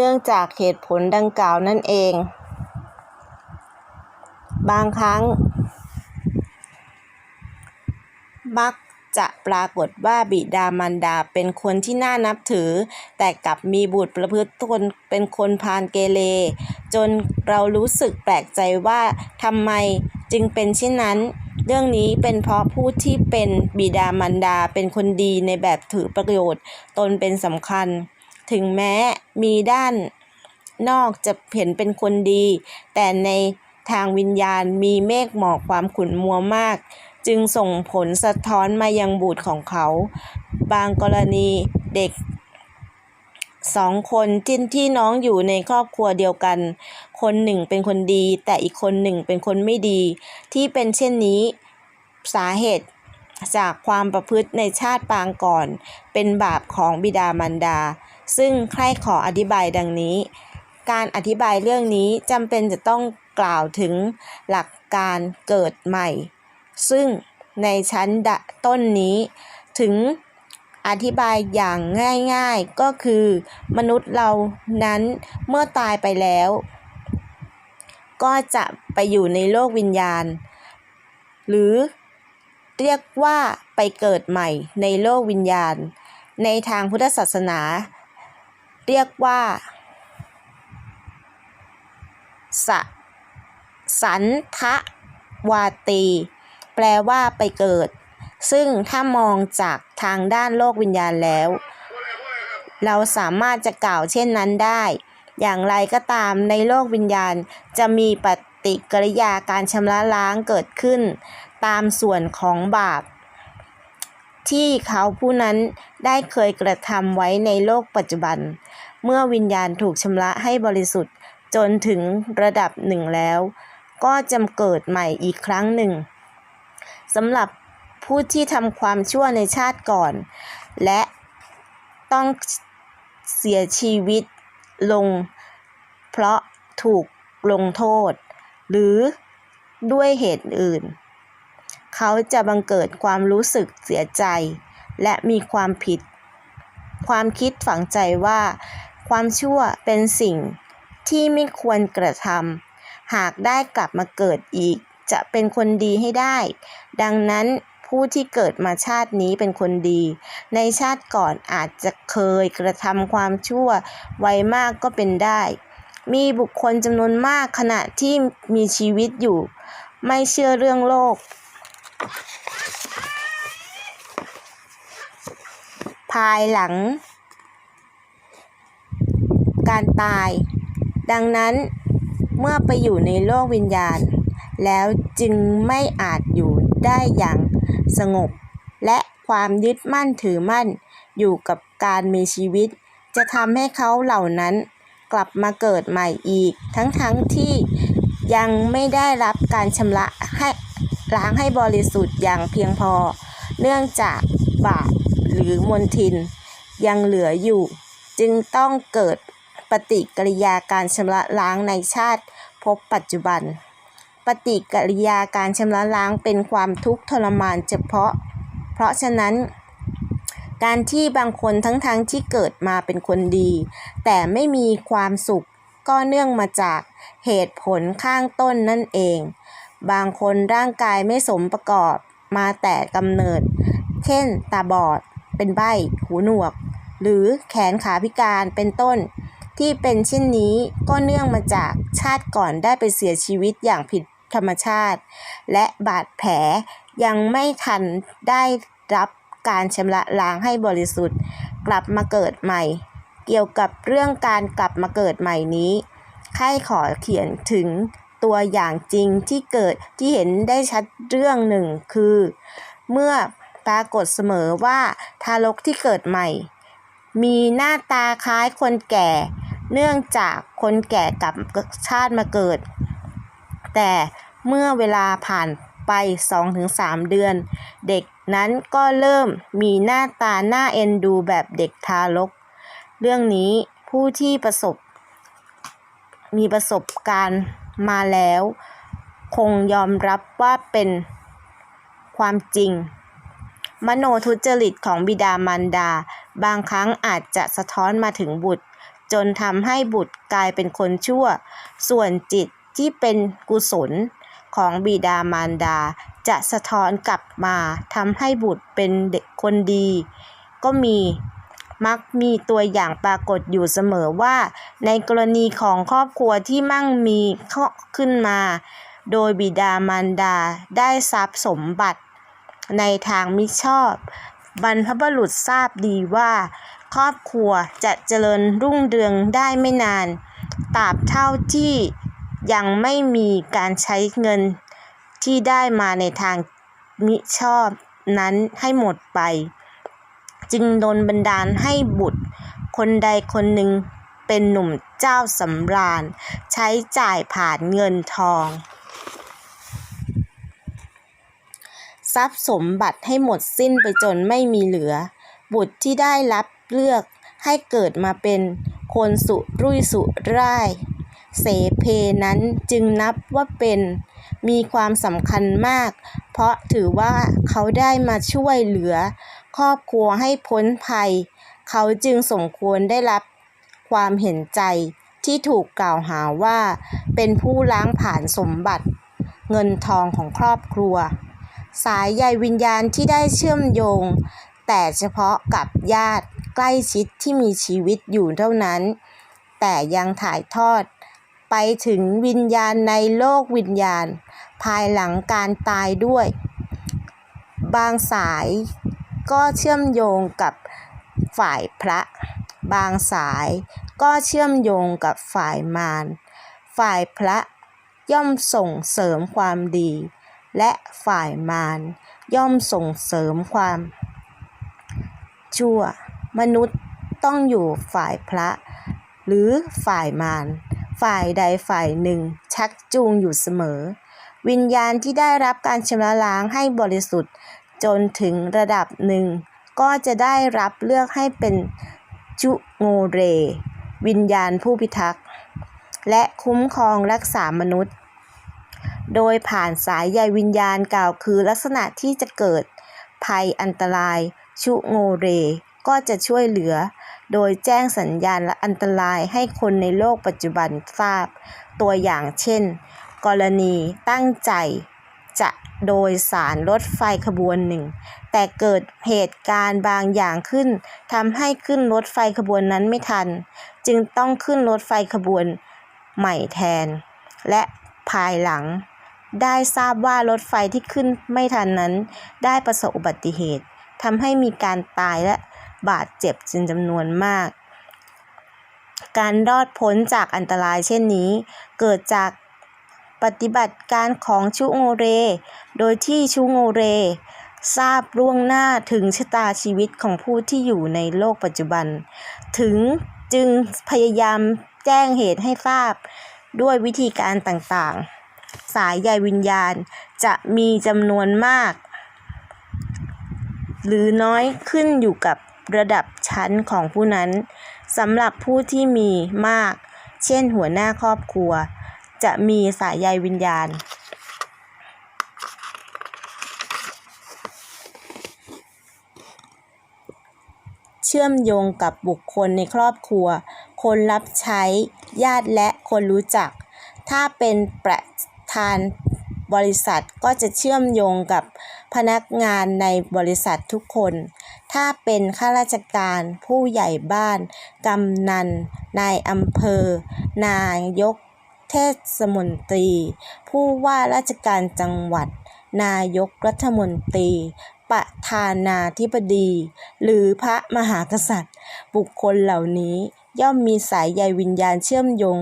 เนื่องจากเหตุผลดังกล่าวนั่นเอง บางครั้ง มักจะปรากฏว่าบิดามารดาเป็นคนที่น่านับถือ แต่กลับมีบุตรประพฤติตนเป็นคนพาลเกเรจนเรารู้สึกแปลกใจว่าทำไมจึงเป็นเช่นนั้น เรื่องนี้เป็นเพราะผู้ที่เป็นบิดามารดาเป็นคนดีในแบบถือประโยชน์ ตนเป็นสำคัญ ถึงแม้มีด้านนอกจะเห็นเป็นคนดี แต่ในทางวิญญาณมีเมฆหมอกความขุ่นมัวมาก จึงส่งผลสะท้อนมายังบุตรของเขา บางกรณีเด็กสองคนที่ที่น้องอยู่ในครอบครัวเดียวกัน คนหนึ่งเป็นคนดี แต่อีกคนหนึ่งเป็นคนไม่ดี ที่เป็นเช่นนี้สาเหตุจากความประพฤติในชาติปางก่อน เป็นบาปของบิดามารดา ซึ่งใครขออธิบายดังนี้ การอธิบายเรื่องนี้จำเป็นจะต้องกล่าวถึงหลักการเกิดใหม่ ซึ่งในชั้นต้นนี้ถึงอธิบายอย่างง่ายๆก็คือ มนุษย์เรานั้นเมื่อตายไปแล้ว ก็จะไปอยู่ในโลกวิญญาณ หรือเรียกว่าไปเกิดใหม่ในโลกวิญญาณ ในทางพุทธศาสนา เรียกว่าสะสันทะวาตี แปลว่าไปเกิด ซึ่งถ้ามองจากทางด้านโลกวิญญาณแล้ว เราสามารถจะกล่าวเช่นนั้นได้ อย่างไรก็ตามในโลกวิญญาณจะมีปฏิกิริยาการชำระล้างเกิดขึ้น ตามส่วนของบาป ที่เขาผู้นั้นได้เคยกระทำไว้ในโลกปัจจุบัน เมื่อวิญญาณถูกชำระให้บริสุทธิ์จนถึงระดับหนึ่งแล้ว ก็จะเกิดใหม่อีกครั้งหนึ่งสำหรับผู้ที่ทำความชั่วในชาติก่อน และต้องเสียชีวิตลง เพราะถูกลงโทษ หรือด้วยเหตุอื่น เขาจะบังเกิดความรู้สึกเสียใจ และมีความผิด ความคิดฝังใจว่า ความชั่วเป็นสิ่งที่ไม่ควรกระทำหากได้กลับมาเกิดอีก จะเป็นคนดีให้ได้ ดังนั้นผู้ที่เกิดมาชาตินี้เป็นคนดี ในชาติก่อนอาจจะเคยกระทำความชั่วไวมากก็เป็นได้ มีบุคคลจำนวนมากขณะที่มีชีวิตอยู่ ไม่เชื่อเรื่องโลก ภายหลัง การตาย ดังนั้นเมื่อไปอยู่ในโลกวิญญาณ แล้วจึงไม่อาจอยู่ได้อย่างสงบ และความยึดมั่นถือมั่นอยู่กับการมีชีวิต จะทำให้เขาเหล่านั้นกลับมาเกิดใหม่อีก ทั้งๆทที่ยังไม่ได้รับการชำระให้ล้างให้บริสุทธิ์อย่างเพียงพอ เนื่องจากบาปหรือมลทิน ยังเหลืออยู่ จึงต้องเกิด ปฏิกิริยาการชำระล้างในชาติภพปัจจุบัน ปฏิกิริยาการชำระล้างเป็นความทุกข์ทรมานเฉพาะ เพราะฉะนั้น การที่บางคนทั้งๆทที่เกิดมาเป็นคนดี แต่ไม่มีความสุขก็เนื่องมาจากเหตุผลข้างต้นนั่นเอง บางคนร่างกายไม่สมประกอบมาแต่กำเนิด เช่น ตาบอด เป็นใบ้ หูหนวก หรือแขนขาพิการเป็นต้น ที่เป็นเช่นนี้ก็เนื่องมาจากชาติก่อนได้ไปเสียชีวิตอย่างผิดธรรมชาติ และบาดแผลยังไม่ทันได้รับการชำระล้างให้บริสุทธิ์ กลับมาเกิดใหม่ เกี่ยวกับเรื่องการกลับมาเกิดใหม่นี้ใครขอเขียนถึงตัวอย่างจริงที่เกิดที่เห็นได้ชัดเรื่องหนึ่งคือ เมื่อปรากฏเสมอว่าทารกที่เกิดใหม่ มีหน้าตาคล้ายคนแก่ เนื่องจากคนแก่กลับชาติมาเกิด แต่เมื่อเวลาผ่านไป 2-3 เดือน เด็กนั้นก็เริ่มมีหน้าตาหน้าเอ็นดูแบบเด็กทารก เรื่องนี้ผู้ที่ประสบ มีประสบการณ์มาแล้ว คงยอมรับว่าเป็นความจริง มโนทุจริตของบิดามารดา บางครั้งอาจจะสะท้อนมาถึงบุตร จนทำให้บุตรกลายเป็นคนชั่ว ส่วนจิตที่เป็นกุศลของบิดามารดา จะสะท้อนกลับมาทำให้บุตรเป็นเด็กคนดี ก็มีมักมีตัวอย่างปรากฏอยู่เสมอว่า ในกรณีของครอบครัวที่มั่งมีขึ้นมา โดยบิดามารดาได้ทรัพย์สมบัติในทางมิชอบ บรรพบุรุษทราบดีว่า ครอบครัวจะเจริญรุ่งเรืองได้ไม่นานตราบเท่าที่ยังไม่มีการใช้เงินที่ได้มาในทางมิชอบนั้นให้หมดไป จึงโดนบันดาลให้บุตร คนใดคนหนึ่งเป็นหนุ่มเจ้าสำราญ ใช้จ่ายผ่านเงินทอง ทรัพย์สมบัติให้หมดสิ้นไปจนไม่มีเหลือ บุตรที่ได้รับเลือกให้เกิดมาเป็นคนสุรุ่ยสุร่าย เสเพนั้นจึงนับว่าเป็นมีความสำคัญมาก เพราะถือว่าเขาได้มาช่วยเหลือ ครอบครัวให้พ้นภัย เขาจึงสมควรได้รับความเห็นใจที่ถูกกล่าวหาว่า เป็นผู้ล้างผ่านสมบัติ เงินทองของครอบครัว สายใยวิญญาณที่ได้เชื่อมโยง แต่เฉพาะกับญาติใกล้ชิดที่มีชีวิตอยู่เท่านั้น แต่ยังถ่ายทอด ไปถึงวิญญาณในโลกวิญญาณ ภายหลังการตายด้วย บางสายก็เชื่อมโยงกับฝ่ายพระ บางสายก็เชื่อมโยงกับฝ่ายมาร ฝ่ายพระย่อมส่งเสริมความดี และฝ่ายมารย่อมส่งเสริมความ ชั่ว มนุษย์ต้องอยู่ฝ่ายพระ หรือฝ่ายมารฝ่ายใดฝ่ายหนึ่ง ชักจูงอยู่เสมอ วิญญาณที่ได้รับการชำระล้างให้บริสุทธิ์ จนถึงระดับหนึ่ง ก็จะได้รับเลือกให้เป็นจุโงเร วิญญาณผู้พิทักษ์ และคุ้มครองรักษามนุษย์ โดยผ่านสายใยวิญญาณกล่าวคือลักษณะที่จะเกิด ภัยอันตราย ชุโงเร ก็จะช่วยเหลือ โดยแจ้งสัญญาณและอันตรายให้คนในโลกปัจจุบันทราบ ตัวอย่างเช่น กรณีตั้งใจ จะโดยสารรถไฟขบวนหนึ่ง แต่เกิดเหตุการณ์บางอย่างขึ้นทำให้ขึ้นรถไฟขบวนนั้นไม่ทัน จึงต้องขึ้นรถไฟขบวนใหม่แทน และภายหลัง ได้ทราบว่ารถไฟที่ขึ้นไม่ทันนั้น ได้ประสบอุบัติเหตุทำให้มีการตายและบาดเจ็บจำนวนจำนวนมาก การรอดพ้นจากอันตรายเช่นนี้ เกิดจากปฏิบัติการของชุโงเร โดยที่ชุโงเร ทราบล่วงหน้าถึงชะตาชีวิตของผู้ที่อยู่ในโลกปัจจุบัน ถึงจึงพยายามแจ้งเหตุให้ทราบด้วยวิธีการต่างๆ สายใยวิญญาณจะมีจำนวนมาก หรือน้อยขึ้นอยู่กับระดับชั้นของผู้นั้นสำหรับผู้ที่มีมาก เช่นหัวหน้าครอบครัว จะมีสายใยวิญญาณ เชื่อมโยงกับบุคคลในครอบครัว คนรับใช้ญาติและคนรู้จัก ถ้าเป็นประ ธานบริษัทก็จะเชื่อมโยงกับพนักงานในบริษัททุกคน ถ้าเป็นข้าราชการผู้ใหญ่บ้าน กำนัน นายอำเภอ นายก เทศมนตรี ผู้ว่าราชการจังหวัด นายกรัฐมนตรี ประธานาธิบดี หรือพระมหากษัตริย์ บุคคลเหล่านี้ย่อมมีสายใยวิญญาณเชื่อมโยง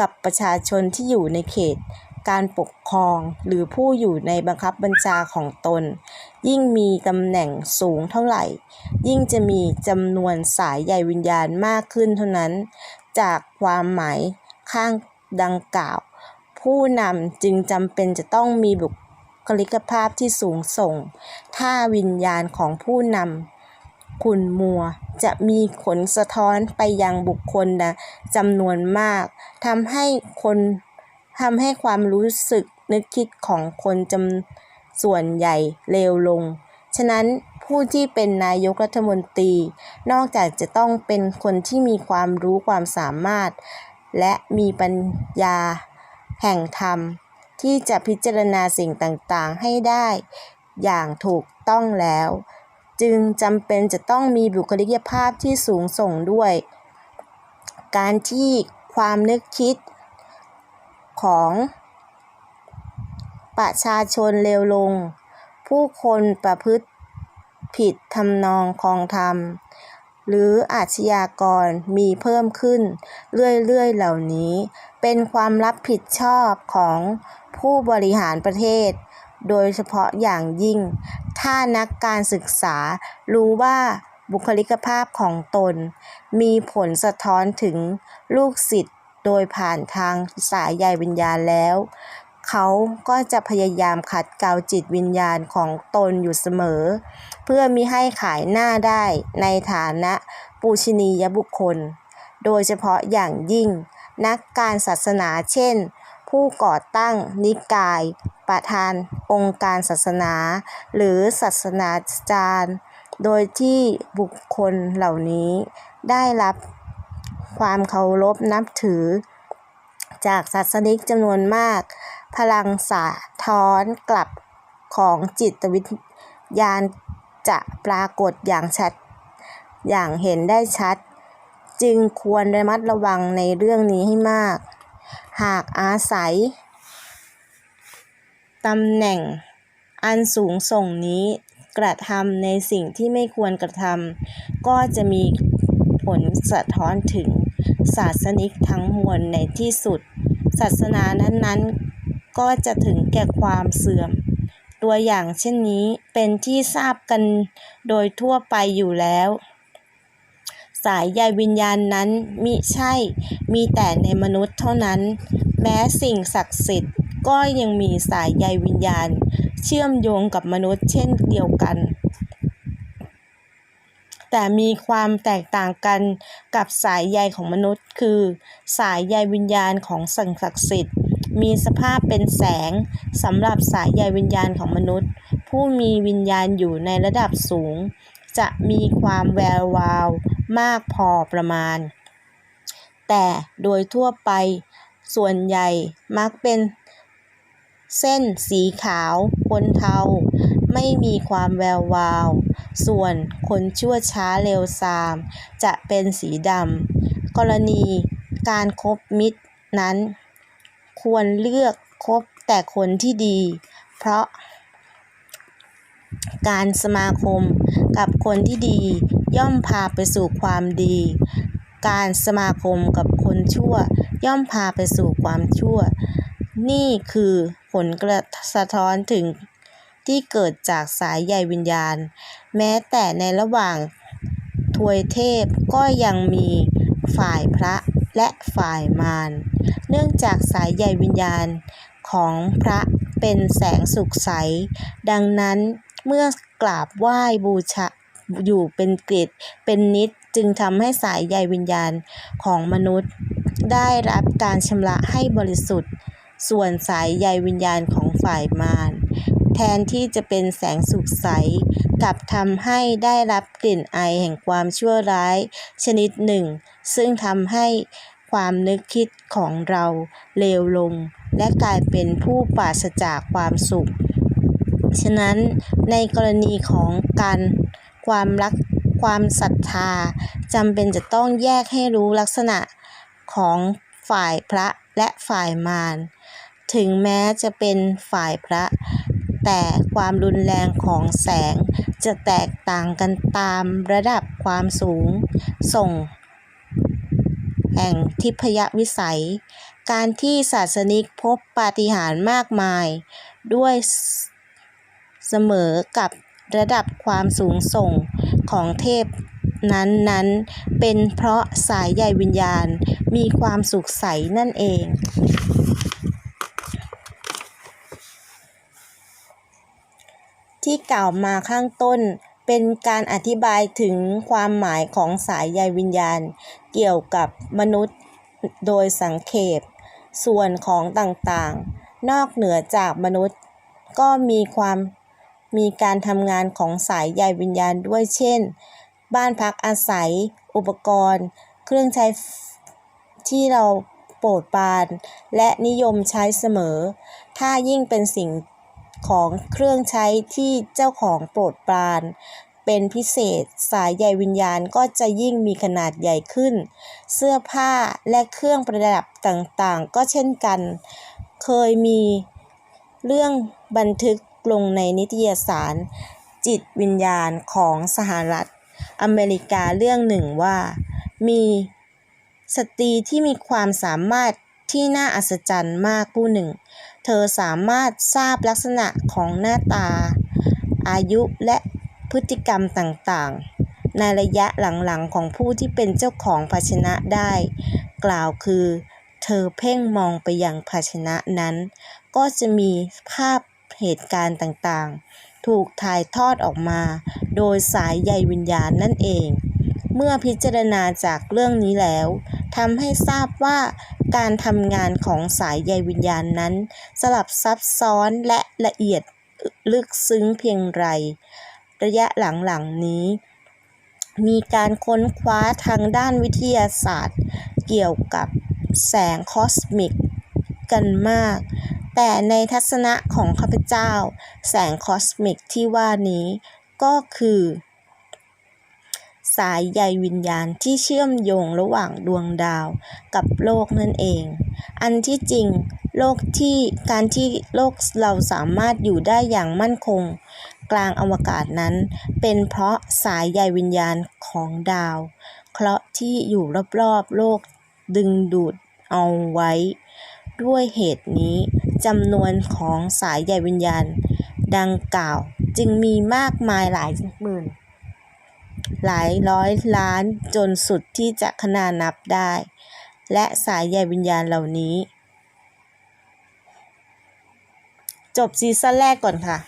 กับประชาชนที่อยู่ในเขต การปกครองหรือผู้อยู่ในบังคับบัญชาของตน ยิ่งมีตำแหน่งสูงเท่าไหร่ ยิ่งจะมีจำนวนสายใยวิญญาณมากขึ้นเท่านั้น จากความหมายข้างดังกล่าว ผู้นำจึงจำเป็นจะต้องมีบุคลิกภาพที่สูงส่ง ถ้าวิญญาณของผู้นำขุ่นมัวจะมีขนสะท้อนไปยังบุคคลนะจำนวนมากทำให้คน ทำให้ความรู้สึกนึกคิดของคนจำส่วนใหญ่เลวลง ฉะนั้นผู้ที่เป็นนายกรัฐมนตรี นอกจากจะต้องเป็นคนที่มีความรู้ความสามารถ และมีปัญญาแห่งธรรม ที่จะพิจารณาสิ่งต่างๆให้ได้ อย่างถูกต้องแล้ว จึงจำเป็นจะต้องมีบุคลิกภาพที่สูงส่งด้วย การที่ความนึกคิด ของประชาชนเลวลง ผู้คนประพฤติผิดทำนองคองธรรม หรืออาชญากรมีเพิ่มขึ้น เรื่อยๆเหล่านี้ เป็นความรับผิดชอบของผู้บริหารประเทศ โดยเฉพาะอย่างยิ่ง ถ้านักการศึกษารู้ว่าบุคลิกภาพของตน มีผลสะท้อนถึงลูกศิษย์ โดยผ่านทางสายใยวิญญาณแล้ว เขาก็จะพยายามขัดเกลาจิตวิญญาณของตนอยู่เสมอ เพื่อมิให้ขายหน้าได้ในฐานะปูชนียบุคคล โดยเฉพาะอย่างยิ่ง นักการศาสนาเช่น ผู้ก่อตั้งนิกาย ประธานองค์การศาสนา หรือศาสนาจารย์ โดยที่บุคคลเหล่านี้ได้รับ ความเคารพนับถือ จากศาสนิกจำนวนมาก พลังสะท้อนกลับของจิตวิญญาณจะปรากฏอย่างชัด อย่างเห็นได้ชัด จึงควรระมัดระวังในเรื่องนี้ให้มาก หากอาศัยตำแหน่งอันสูงส่งนี้กระทำในสิ่งที่ไม่ควรกระทำก็จะมีผลสะท้อนถึง ศาสนิกทั้งมวลในที่สุด ศาสนานั้นๆ ก็จะถึงแก่ความเสื่อม ตัวอย่างเช่นนี้เป็นที่ทราบกันโดยทั่วไปอยู่แล้ว สายใยวิญญาณนั้นมิใช่มีแต่ในมนุษย์เท่านั้น แม้สิ่งศักดิ์สิทธิ์ก็ยังมีสายใยวิญญาณ เชื่อมโยงกับมนุษย์เช่นเดียวกัน แต่มีความแตกต่างกันกับสายใยของมนุษย์ คือ สายใยวิญญาณของสิ่งศักดิ์สิทธิ์ มีสภาพเป็นแสงสำหรับสายใยวิญญาณของมนุษย์ ผู้มีวิญญาณอยู่ในระดับสูง จะมีความแวววาว มากพอประมาณ แต่โดยทั่วไปส่วนใหญ่มักเป็นเส้นสีขาวปนเทา ไม่มีความแวววาว ส่วนคนชั่วช้าเร็วซาม จะเป็นสีดำ กรณีการคบมิตรนั้น ควรเลือกคบแต่คนที่ดี เพราะ การสมาคมกับคนที่ดีย่อมพาไปสู่ความดี การสมาคมกับคนชั่ว ย่อมพาไปสู่ความชั่ว นี่คือผลกระสะท้อนถึง ที่เกิดจากสายใยวิญญาณ แม้แต่ในระหว่างทวยเทพก็ยังมีฝ่ายพระและฝ่ายมาร เนื่องจากสายใยวิญญาณของพระเป็นแสงสุขใส ดังนั้นเมื่อกราบไหว้บูชาอยู่เป็นกฤตเป็นนิดจึงทำให้สายใยวิญญาณของมนุษย์ ได้รับการชำระให้บริสุทธิ์ ส่วนสายใยวิญญาณของฝ่ายมาร แทนที่จะเป็นแสงสุขใส กลับทำให้ได้รับกลิ่นไอแห่งความชั่วร้าย ชนิดหนึ่ง ซึ่งทำให้ความนึกคิดของเราเลวลง และกลายเป็นผู้ปราศจากความสุข ฉะนั้นในกรณีของการความรักความศรัทธาจำเป็นจะต้องแยกให้รู้ลักษณะของฝ่ายพระและฝ่ายมาร ถึงแม้จะเป็นฝ่ายพระ แต่ความรุนแรงของแสงจะแตกต่างกันตามระดับความสูง ส่ง แห่งทิพยวิสัย การที่ศาสนิกพบปาฏิหาริย์มากมาย ด้วยเสมอกับระดับความสูงส่งของเทพนั้นๆเป็นเพราะสายใยวิญญาณมีความสุขใสนั่นเอง ที่กล่าวมาข้างต้น เป็นการอธิบายถึงความหมายของสายใยวิญญาณ เกี่ยวกับมนุษย์โดยสังเขป ส่วนของต่างๆ นอกเหนือจากมนุษย์ ก็มีความมีการทำงานของสายใยวิญญาณด้วยเช่น บ้านพักอาศัย อุปกรณ์ เครื่องใช้ที่เราโปรดปราน และนิยมใช้เสมอ ถ้ายิ่งเป็นสิ่ง ของเครื่องใช้ที่เจ้าของโปรดปราน เป็นพิเศษสายใยวิญญาณก็จะยิ่งมีขนาดใหญ่ขึ้น เสื้อผ้าและเครื่องประดับต่างๆ ก็เช่นกัน เคยมีเรื่องบันทึกลงในนิตยสาร จิตวิญญาณของสหรัฐ อเมริกาเรื่องหนึ่งว่า มีสตรีที่มีความสามารถ ที่น่าอัศจรรย์มากผู้หนึ่ง เธอสามารถทราบลักษณะของหน้าตา อายุและพฤติกรรมต่างๆ ในระยะหลังๆของผู้ที่เป็นเจ้าของภาชนะได้ กล่าวคือ เธอเพ่งมองไปยังภาชนะนั้น ก็จะมีภาพเหตุการณ์ต่างๆ ถูกถ่ายทอดออกมา โดยสายใยวิญญาณนั่นเอง เมื่อพิจารณาจากเรื่องนี้แล้วทำให้ทราบว่า การทำงานของสายใยวิญญาณนั้น สลับซับซ้อนและละเอียดลึกซึ้งเพียงไร ระยะหลังๆนี้ มีการค้นคว้าทางด้านวิทยาศาสตร์ เกี่ยวกับแสงคอสมิกกันมาก แต่ในทัศนะของข้าพเจ้า แสงคอสมิกที่ว่านี้ก็คือ สายใยวิญญาณที่เชื่อมโยงระหว่างดวงดาวกับโลกนั่นเอง อันที่จริงโลกที่การที่โลกเราสามารถอยู่ได้อย่างมั่นคง กลางอวกาศนั้น เป็นเพราะสายใยวิญญาณของดาว เคราะห์ที่อยู่รอบๆโลกดึงดูดเอาไว้ ด้วยเหตุนี้จำนวนของสายใยวิญญาณ ดังกล่าวจึงมีมากมายหลายหมื่น หลายร้อยล้านจนสุดที่จะขนานับได้ และสายใยวิญญาณเหล่านี้ จบซีซั่นแรกก่อนค่ะ